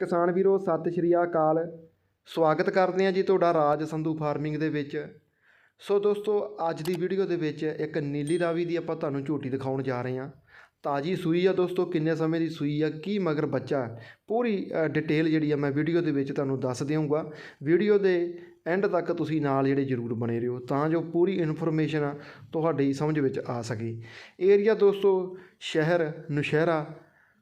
ਕਿਸਾਨ ਵੀਰੋ, ਸਤਿ ਸ਼੍ਰੀ ਅਕਾਲ। ਸਵਾਗਤ ਕਰਦੇ ਹਾਂ ਜੀ ਤੁਹਾਡਾ ਰਾਜ ਸੰਧੂ ਫਾਰਮਿੰਗ ਦੇ ਵਿੱਚ। ਸੋ ਦੋਸਤੋ, ਅੱਜ ਦੀ ਵੀਡੀਓ ਦੇ ਵਿੱਚ ਇੱਕ ਨੀਲੀ ਰਾਵੀ ਦੀ ਆਪਾਂ ਤੁਹਾਨੂੰ ਝੋਟੀ ਦਿਖਾਉਣ ਜਾ ਰਹੇ ਹਾਂ। ਤਾਜੀ ਸੂਈ ਆ ਦੋਸਤੋ, ਕਿੰਨੇ ਸਮੇਂ ਦੀ ਸੂਈ ਆ, ਕੀ ਮਗਰ ਬੱਚਾ ਪੂਰੀ ਡਿਟੇਲ ਜਿਹੜੀ ਆ ਮੈਂ ਵੀਡੀਓ ਦੇ ਵਿੱਚ ਤੁਹਾਨੂੰ ਦੱਸ ਦਿਆਂਗਾ ਵੀਡੀਓ ਦੇ ਐਂਡ ਤੱਕ ਤੁਸੀਂ ਨਾਲ ਜਿਹੜੇ ਜ਼ਰੂਰ ਬਣੇ ਰਹੋ, ਤਾਂ ਜੋ ਪੂਰੀ ਇਨਫੋਰਮੇਸ਼ਨ ਤੁਹਾਡੀ ਸਮਝ ਵਿੱਚ ਆ ਸਕੇ। ਏਰੀਆ ਦੋਸਤੋ, ਸ਼ਹਿਰ, ਨੁਸ਼ਹਿਰਾ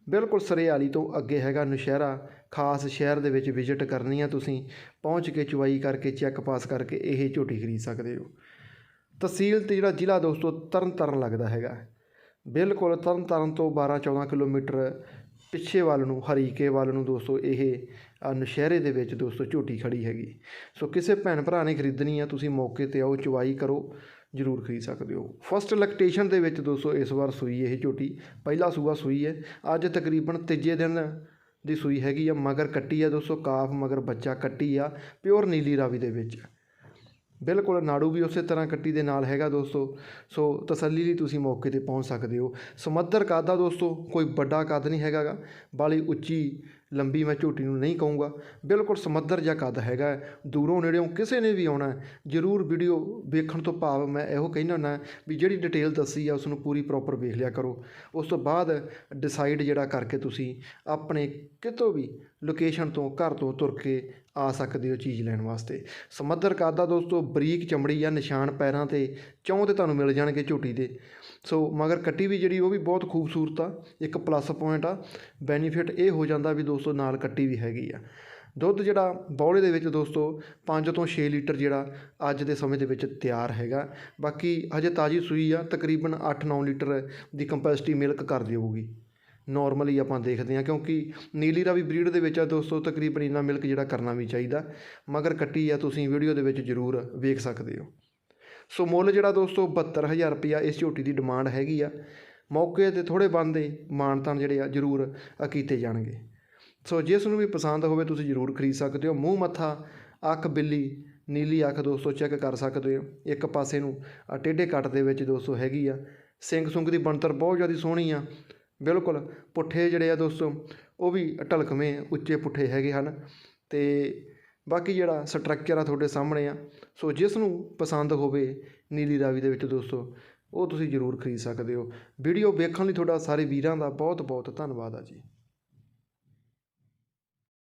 ਬਿਲਕੁਲ ਸਰੇਆਲੀ ਤੋਂ ਅੱਗੇ ਹੈਗਾ ਨੁਸ਼ਹਿਰਾ, ਖਾਸ ਸ਼ਹਿਰ ਦੇ ਵਿੱਚ ਵਿਜ਼ਿਟ ਕਰਨੀ ਆ ਤੁਸੀਂ, ਪਹੁੰਚ ਕੇ ਚੁਆਈ ਕਰਕੇ ਚੈੱਕ ਪਾਸ ਕਰਕੇ ਇਹ ਝੋਟੀ ਖਰੀਦ ਸਕਦੇ ਹੋ। ਤਹਿਸੀਲ ਤੇ ਜਿਹੜਾ ਜ਼ਿਲ੍ਹਾ ਦੋਸਤੋ ਤਰਨ ਤਾਰਨ ਲੱਗਦਾ ਹੈਗਾ। ਬਿਲਕੁਲ ਤਰਨ ਤਾਰਨ ਤੋਂ 12 14 ਕਿਲੋਮੀਟਰ ਪਿੱਛੇ ਵੱਲ ਨੂੰ, ਹਰੀਕੇ ਵੱਲ ਨੂੰ ਦੋਸਤੋ, ਇਹ ਆ ਨੁਸ਼ਹਿਰੇ ਦੇ ਵਿੱਚ ਦੋਸਤੋ ਝੋਟੀ ਖੜੀ ਹੈਗੀ। ਸੋ ਕਿਸੇ ਭੈਣ ਭਰਾ ਨੇ ਖਰੀਦਣੀ ਆ, ਤੁਸੀਂ ਮੌਕੇ ਤੇ ਆਓ ਚੁਵਾਈ ਕਰੋ। ਜ਼ਰੂਰ ਖਰੀਦ ਸਕਦੇ ਹੋ। ਫਸਟ ਲੈਕਟੇਸ਼ਨ ਦੇ ਵਿੱਚ ਦੋਸਤੋ, ਇਸ ਵਾਰ ਸੂਈ ਇਹ ਝੋਟੀ। ਪਹਿਲਾ ਸੂਆ ਸੂਈ ਹੈ। ਅੱਜ ਤਕਰੀਬਨ ਤੀਜੇ ਦਿਨ ਦੀ ਸੂਈ ਹੈਗੀ ਆ। ਮਗਰ ਕੱਟੀ ਆ ਦੋਸਤੋ, ਕਾਫ ਮਗਰ ਬੱਚਾ ਕੱਟੀ ਆ, ਪਿਓਰ ਨੀਲੀ ਰਾਵੀ ਦੇ ਵਿੱਚ। ਬਿਲਕੁਲ ਨਾੜੂ ਵੀ ਉਸੇ ਤਰ੍ਹਾਂ ਕੱਟੀ ਦੇ ਨਾਲ ਹੈਗਾ ਦੋਸਤੋ। ਸੋ ਤਸੱਲੀ ਲਈ ਤੁਸੀਂ ਮੌਕੇ ਤੇ ਪਹੁੰਚ ਸਕਦੇ ਹੋ। ਸਮੱਧਰ ਕੱਦ ਦਾ ਦੋਸਤੋ, ਕੋਈ ਵੱਡਾ ਕੱਦ ਨਹੀਂ ਹੈਗਾਗਾ। ਬਾਲੀ ਉੱਚੀ ਲੰਬੀ ਮੈਂ ਝੂਟੀ ਨੂੰ ਨਹੀਂ ਕਹੂੰਗਾ। ਬਿਲਕੁਲ ਸਮੱਧਰ ਜਿਹਾ ਕੱਦ ਹੈਗਾ ਦੂਰੋਂ ਨੇੜਿਓਂ ਕਿਸੇ ਨੇ ਵੀ ਆਉਣਾ ਜ਼ਰੂਰ ਵੀਡੀਓ ਵੇਖਣ ਤੋਂ ਭਾਵ ਮੈਂ ਇਹੋ ਕਹਿਣਾ ਹੁੰਦਾ ਵੀ ਜਿਹੜੀ ਡਿਟੇਲ ਦੱਸੀ ਆ ਉਸ ਨੂੰ ਪੂਰੀ ਪ੍ਰੋਪਰ ਵੇਖ ਲਿਆ ਕਰੋ। ਉਸ ਤੋਂ ਬਾਅਦ ਡਿਸਾਈਡ ਜਿਹੜਾ ਕਰਕੇ ਤੁਸੀਂ ਆਪਣੇ ਕਿਤੋਂ ਵੀ ਲੋਕੇਸ਼ਨ ਤੋਂ, ਘਰ ਤੋਂ ਤੁਰ ਕੇ ਆ ਸਕਦੇ ਹੋ ਚੀਜ਼ ਲੈਣ ਵਾਸਤੇ। ਸਮੱਧਰ ਕੱਦ ਦਾ ਦੋਸਤੋ, ਬਰੀਕ ਚਮੜੀ ਆ, ਨਿਸ਼ਾਨ ਪੈਰਾਂ ਤੇ ਚੌਂ ਤੇ ਤੁਹਾਨੂੰ ਮਿਲ ਜਾਣਗੇ ਝੋਟੀ ਦੇ। ਸੋ ਮਗਰ ਕੱਟੀ ਵੀ ਜਿਹੜੀ ਉਹ ਵੀ ਬਹੁਤ ਖੂਬਸੂਰਤ ਆ, ਇੱਕ ਪਲੱਸ ਪੁਆਇੰਟ ਆ। ਬੈਨੀਫਿਟ ਇਹ ਹੋ ਜਾਂਦਾ ਵੀ ਦੋਸਤੋ ਨਾਲ ਕੱਟੀ ਵੀ ਹੈਗੀ ਆ। ਦੁੱਧ ਜਿਹੜਾ ਬੌਲੇ ਦੇ ਵਿੱਚ ਦੋਸਤੋ 5 ਤੋਂ 6 ਲੀਟਰ ਜਿਹੜਾ ਅੱਜ ਦੇ ਸਮੇਂ ਦੇ ਵਿੱਚ ਤਿਆਰ ਹੈਗਾ। ਬਾਕੀ ਹਜੇ ਤਾਜ਼ੀ ਸੂਈ ਆ, ਤਕਰੀਬਨ 8-9 ਲੀਟਰ ਦੀ ਕੰਪੈਸਿਟੀ ਮਿਲਕ ਕਰ ਦੇਊਗੀ ਨਾਰਮਲੀ ਆਪਾਂ ਦੇਖਦੇ ਹਾਂ, ਕਿਉਂਕਿ ਨੀਲੀ ਰਾਵੀ ਬਰੀਡ ਦੇ ਵਿੱਚ ਆ ਦੋਸਤੋ, ਤਕਰੀਬਨ ਇੰਨਾ ਮਿਲਕ ਜਿਹੜਾ ਕਰਨਾ ਵੀ ਚਾਹੀਦਾ। ਮਗਰ ਕੱਟੀ ਆ, ਤੁਸੀਂ ਵੀਡੀਓ ਦੇ ਵਿੱਚ ਜ਼ਰੂਰ ਵੇਖ ਸਕਦੇ ਹੋ। ਸੋ ਮੁੱਲ ਜਿਹੜਾ ਦੋਸਤੋ 72000 ਰੁਪਇਆ ਇਸ ਝੋਟੀ ਦੀ ਡਿਮਾਂਡ ਹੈਗੀ ਆ। ਮੌਕੇ ਤੇ ਥੋੜੇ ਬੰਦੇ ਮਾਨਤਾਨ ਜਿਹੜੇ ਆ ਜ਼ਰੂਰ ਕੀਤੇ ਜਾਣਗੇ। ਸੋ ਜਿਸ ਨੂੰ ਵੀ ਪਸੰਦ ਹੋਵੇ, ਤੁਸੀਂ ਜ਼ਰੂਰ ਖਰੀਦ ਸਕਦੇ ਹੋ। ਮੂੰਹ, ਮੱਥਾ, ਅੱਖ, ਬਿੱਲੀ, ਨੀਲੀ ਅੱਖ ਦੋਸਤੋ, ਚੈੱਕ ਕਰ ਸਕਦੇ ਹੋ। ਇੱਕ ਪਾਸੇ ਨੂੰ ਆਹ ਟੇਢੇ ਕੱਟ ਦੇ ਵਿੱਚ ਦੋਸਤੋ ਹੈਗੀ ਆ। ਸਿੰਘ ਸੁੰਗ ਦੀ ਬਣਤਰ ਬਹੁਤ ਜ਼ਿਆਦਾ ਸੋਹਣੀ ਆ। ਬਿਲਕੁਲ ਪੁੱਠੇ ਜਿਹੜੇ ਆ ਦੋਸਤੋ, ਉਹ ਵੀ ਢਲਕਵੇਂ, ਉੱਚੇ ਪੁੱਠੇ ਹੈਗੇ ਹਨ। ਤੇ ਬਾਕੀ ਜਿਹੜਾ ਸਟਰਕਚਰ ਆ ਤੁਹਾਡੇ ਸਾਹਮਣੇ ਆ। ਸੋ ਜਿਸ ਨੂੰ ਪਸੰਦ ਹੋਵੇ ਨੀਲੀ ਰਾਵੀ ਦੇ ਵਿੱਚ ਦੋਸਤੋ, ਉਹ ਤੁਸੀਂ ਜ਼ਰੂਰ ਖਰੀਦ ਸਕਦੇ ਹੋ। ਵੀਡੀਓ ਵੇਖਣ ਲਈ ਤੁਹਾਡਾ ਸਾਰੇ ਵੀਰਾਂ ਦਾ ਬਹੁਤ ਬਹੁਤ ਧੰਨਵਾਦ ਆ ਜੀ।